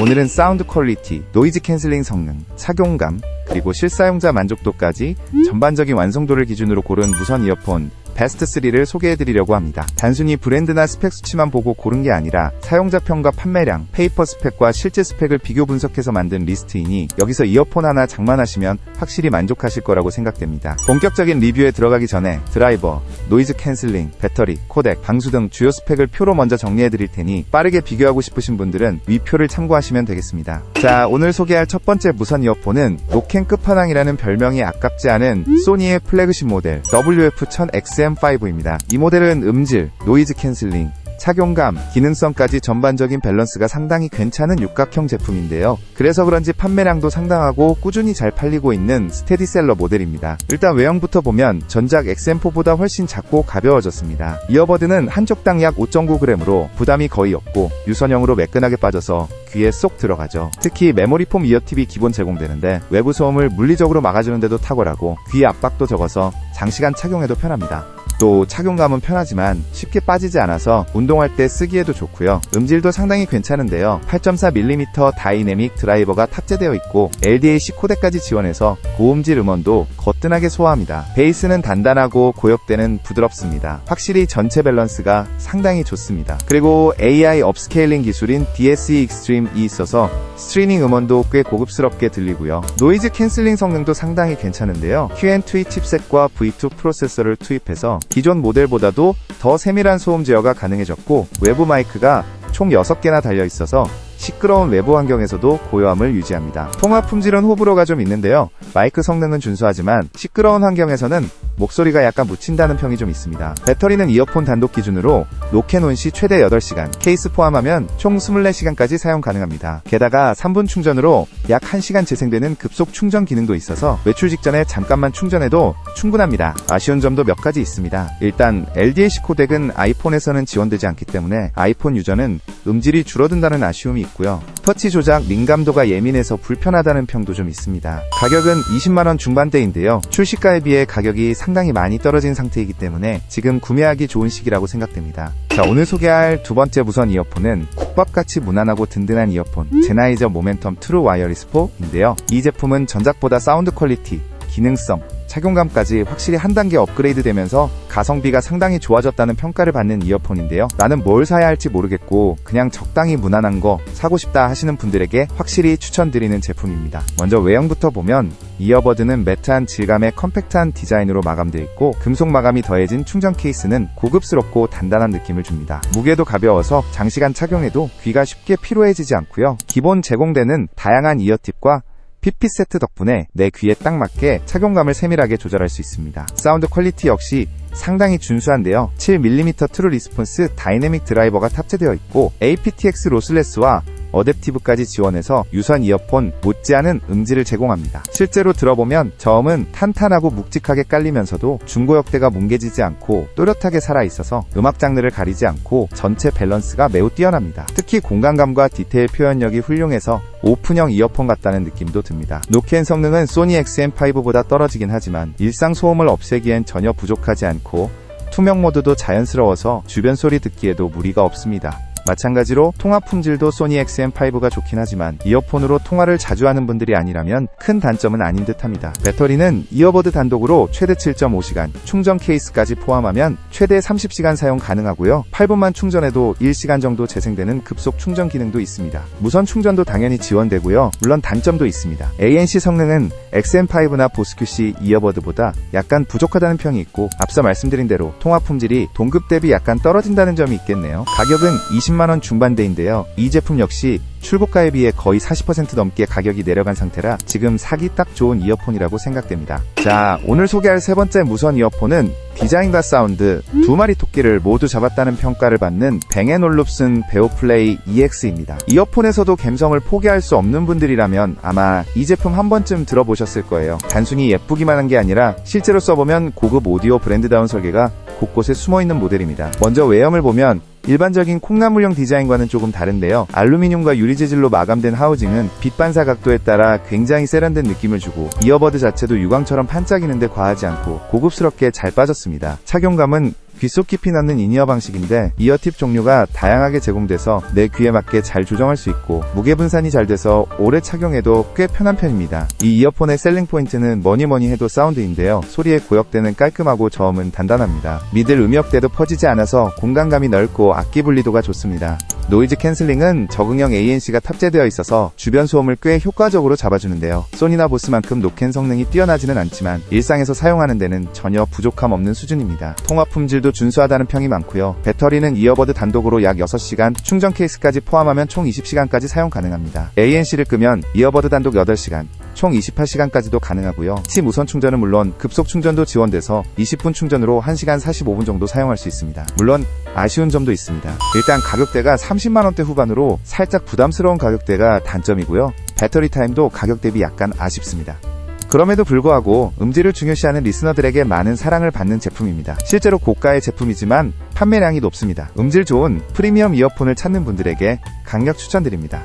오늘은 사운드 퀄리티, 노이즈 캔슬링 성능, 착용감, 그리고 실사용자 만족도까지 전반적인 완성도를 기준으로 고른 무선 이어폰 베스트 3를 소개해드리려고 합니다. 단순히 브랜드나 스펙 수치만 보고 고른 게 아니라 사용자 평가 판매량, 페이퍼 스펙과 실제 스펙을 비교 분석해서 만든 리스트이니 여기서 이어폰 하나 장만하시면 확실히 만족하실 거라고 생각됩니다. 본격적인 리뷰에 들어가기 전에 드라이버, 노이즈 캔슬링, 배터리, 코덱, 방수 등 주요 스펙을 표로 먼저 정리해드릴 테니 빠르게 비교하고 싶으신 분들은 위 표를 참고하시면 되겠습니다. 자, 오늘 소개할 첫 번째 무선 이어폰은 노캔 끝판왕이라는 별명이 아깝지 않은 소니의 플래그십 모델 WF-1000XM5입니다. 이 모델은 음질, 노이즈 캔슬링, 착용감, 기능성까지 전반적인 밸런스가 상당히 괜찮은 육각형 제품인데요. 그래서 그런지 판매량도 상당하고 꾸준히 잘 팔리고 있는 스테디셀러 모델입니다. 일단 외형부터 보면 전작 XM4보다 훨씬 작고 가벼워졌습니다. 이어버드는 한쪽당 약 5.9g으로 부담이 거의 없고 유선형으로 매끈하게 빠져서 귀에 쏙 들어가죠. 특히 메모리폼 이어팁이 기본 제공되는데 외부 소음을 물리적으로 막아주는데도 탁월하고 귀 압박도 적어서 장시간 착용해도 편합니다. 또 착용감은 편하지만 쉽게 빠지지 않아서 운동할 때 쓰기에도 좋고요. 음질도 상당히 괜찮은데요. 8.4mm 다이내믹 드라이버가 탑재되어 있고 LDAC 코덱까지 지원해서 고음질 음원도 거뜬하게 소화합니다. 베이스는 단단하고 고역대는 부드럽습니다. 확실히 전체 밸런스가 상당히 좋습니다. 그리고 AI 업스케일링 기술인 DSE Extreme이 있어서 스트리밍 음원도 꽤 고급스럽게 들리고요. 노이즈 캔슬링 성능도 상당히 괜찮은데요. QN2 칩셋과 V2 프로세서를 투입해서 기존 모델보다도 더 세밀한 소음 제어가 가능해졌고 외부 마이크가 총 6개나 달려 있어서 시끄러운 외부 환경에서도 고요함을 유지합니다. 통화 품질은 호불호가 좀 있는데요. 마이크 성능은 준수하지만 시끄러운 환경에서는 목소리가 약간 묻힌다는 평이 좀 있습니다. 배터리는 이어폰 단독 기준으로 노캔 온 시 최대 8시간, 케이스 포함하면 총 24시간까지 사용 가능합니다. 게다가 3분 충전으로 약 1시간 재생되는 급속 충전 기능도 있어서 외출 직전에 잠깐만 충전해도 충분합니다. 아쉬운 점도 몇 가지 있습니다. 일단 LDAC 코덱은 아이폰에서는 지원되지 않기 때문에 아이폰 유저는 음질이 줄어든다는 아쉬움이 있고요. 터치 조작 민감도가 예민해서 불편하다는 평도 좀 있습니다. 가격은 20만원 중반대인데요. 출시가에 비해 가격이 상당히 많이 떨어진 상태이기 때문에 지금 구매하기 좋은 시기라고 생각됩니다. 자, 오늘 소개할 두 번째 무선 이어폰은 국밥같이 무난하고 든든한 이어폰 제나이저 모멘텀 트루 와이어리스 4인데요. 이 제품은 전작보다 사운드 퀄리티, 기능성, 착용감까지 확실히 한 단계 업그레이드 되면서 가성비가 상당히 좋아졌다는 평가를 받는 이어폰인데요. 나는 뭘 사야 할지 모르겠고 그냥 적당히 무난한 거 사고 싶다 하시는 분들에게 확실히 추천드리는 제품입니다. 먼저 외형부터 보면 이어버드는 매트한 질감의 컴팩트한 디자인으로 마감되어 있고 금속 마감이 더해진 충전 케이스는 고급스럽고 단단한 느낌을 줍니다. 무게도 가벼워서 장시간 착용해도 귀가 쉽게 피로해지지 않고요. 기본 제공되는 다양한 이어팁과 PP 세트 덕분에 내 귀에 딱 맞게 착용감을 세밀하게 조절할 수 있습니다. 사운드 퀄리티 역시 상당히 준수한데요. 7mm 트루 리스폰스 다이내믹 드라이버가 탑재되어 있고 aptX 로슬레스와 어댑티브까지 지원해서 유선 이어폰 못지않은 음질을 제공합니다. 실제로 들어보면 저음은 탄탄하고 묵직하게 깔리면서도 중고역대가 뭉개지지 않고 또렷하게 살아있어서 음악 장르를 가리지 않고 전체 밸런스가 매우 뛰어납니다. 특히 공간감과 디테일 표현력이 훌륭해서 오픈형 이어폰 같다는 느낌도 듭니다. 노캔 성능은 소니 XM5보다 떨어지긴 하지만 일상 소음을 없애기엔 전혀 부족하지 않고 투명 모드도 자연스러워서 주변 소리 듣기에도 무리가 없습니다. 마찬가지로 통화 품질도 소니 XM5가 좋긴 하지만 이어폰으로 통화를 자주 하는 분들이 아니라면 큰 단점은 아닌 듯합니다. 배터리는 이어버드 단독으로 최대 7.5시간, 충전 케이스까지 포함하면 최대 30시간 사용 가능하고요. 8분만 충전해도 1시간 정도 재생되는 급속 충전 기능도 있습니다. 무선 충전도 당연히 지원되고요. 물론 단점도 있습니다. ANC 성능은 XM5나 보스큐C 이어버드보다 약간 부족하다는 평이 있고 앞서 말씀드린 대로 통화 품질이 동급 대비 약간 떨어진다는 점이 있겠네요. 가격은 20 만원 중반대인데요. 이 제품 역시 출고가에 비해 거의 40% 넘게 가격이 내려간 상태라 지금 사기 딱 좋은 이어폰이라고 생각됩니다. 자, 오늘 소개할 세 번째 무선 이어폰은 디자인과 사운드 두 마리 토끼를 모두 잡았다는 평가를 받는 뱅앤올룹슨 베오플레이 EX입니다. 이어폰에서도 감성을 포기할 수 없는 분들이라면 아마 이 제품 한 번쯤 들어보셨을 거예요. 단순히 예쁘기만 한 게 아니라 실제로 써보면 고급 오디오 브랜드다운 설계가 곳곳에 숨어있는 모델입니다. 먼저 외형을 보면 일반적인 콩나물형 디자인과는 조금 다른데요. 알루미늄과 유리 재질로 마감된 하우징은 빛 반사 각도에 따라 굉장히 세련된 느낌을 주고 이어버드 자체도 유광처럼 반짝이는데 과하지 않고 고급스럽게 잘 빠졌습니다. 착용감은 귓속 깊이 넣는 인이어 방식인데 이어팁 종류가 다양하게 제공돼서 내 귀에 맞게 잘 조정할 수 있고 무게 분산이 잘 돼서 오래 착용해도 꽤 편한 편입니다. 이 이어폰의 셀링 포인트는 뭐니 뭐니 해도 사운드인데요. 소리의 고역대는 깔끔하고 저음은 단단합니다. 미들 음역대도 퍼지지 않아서 공간감이 넓고 악기 분리도가 좋습니다. 노이즈 캔슬링은 적응형 ANC가 탑재되어 있어서 주변 소음을 꽤 효과적으로 잡아주는데요. 소니나 보스만큼 노캔 성능이 뛰어나지는 않지만 일상에서 사용하는 데는 전혀 부족함 없는 수준입니다. 통화 품질도 준수하다는 평이 많고요. 배터리는 이어버드 단독으로 약 6시간, 충전 케이스까지 포함하면 총 20시간까지 사용 가능합니다. ANC를 끄면 이어버드 단독 8시간, 총 28시간까지도 가능하고요. 치 무선 충전은 물론 급속 충전도 지원돼서 20분 충전으로 1시간 45분 정도 사용할 수 있습니다. 물론 아쉬운 점도 있습니다. 일단 가격대가 30만원대 후반으로 살짝 부담스러운 가격대가 단점이고요. 배터리 타임도 가격 대비 약간 아쉽습니다. 그럼에도 불구하고 음질을 중요시하는 리스너들에게 많은 사랑을 받는 제품입니다. 실제로 고가의 제품이지만 판매량이 높습니다. 음질 좋은 프리미엄 이어폰을 찾는 분들에게 강력 추천드립니다.